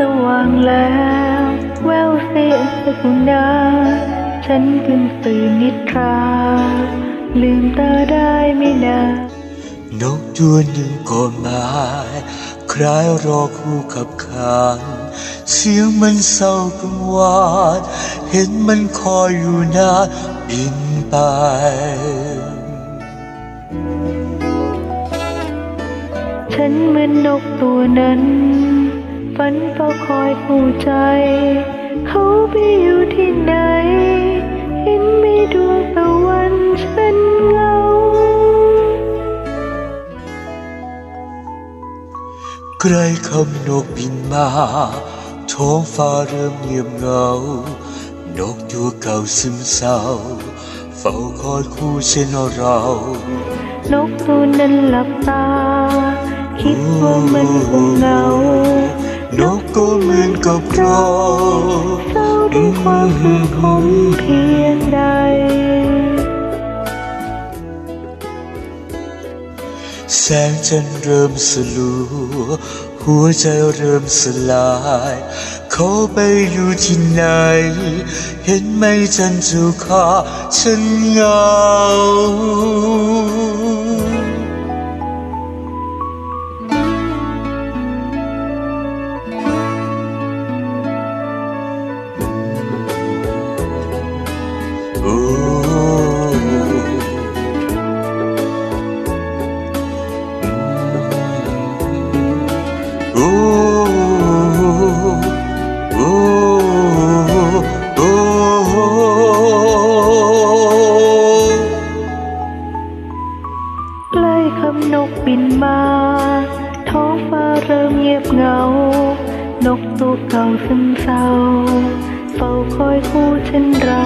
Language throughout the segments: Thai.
างแล้วแววเสียงสกุณาฉันกึ่งตื่นนิทรา ลืมตาได้ไม่นานนกตัวหนึ่งก็มา คล้ายรอคู่ขับขานเสียงมันเศร้ากังวานเห็นมันคอยอยู่นานบินไปฉันเหมือนนกตัวนั้น ฝันเฝ้าคอยคู่ใจ เขาไปอยู่ที่ไหน เห็นมีดวงตะวันฉันเงา ใกล้คำนกบินมา ท้องฟ้าเริ่มเงียบเหงา นกตัวเก่าซึมเศร้า เฝ้าคอยคู่เช่นเรา นกตัวนั้นหลับตา คิดว่ามันคงเหงา นกก็เหมือนกับเราเศร้าด้วยความสุขผมเพียงใด แสงจันทร์เริ่มสลัว หัวใจเริ่มสลาย เขาไปอยู่ที่ไหน เห็นไหมจันทร์เจ้าข้าฉันเหงา ยบเหงา นกตัวเก่าซึมเศร้า เฝ้าคอยคู่เช่นเรา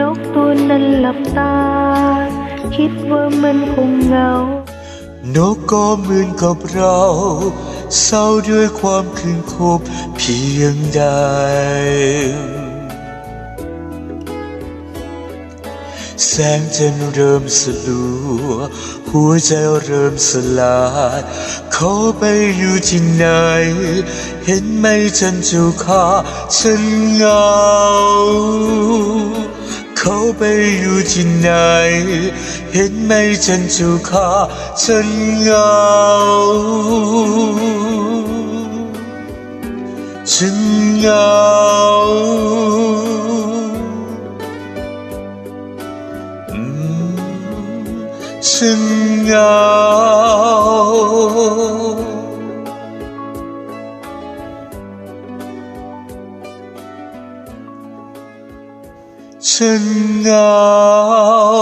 นกตัวนั้นหลับตา คิดว่ามันคงเหงา นกก็เหมือนกับเรา เศร้าด้วยความคืนคบเพียงใด แสงจันเริ่มสลัว หัวใจเริ่มสลายเขาไปอยู่ที่ไหน เห็นไหมจันเจ้าข้าฉันเหงาเขาไปอยู่ที่ไหน เห็นไหมจันเจ้าข้าฉันเหงาฉันเหงา 寻了。真了。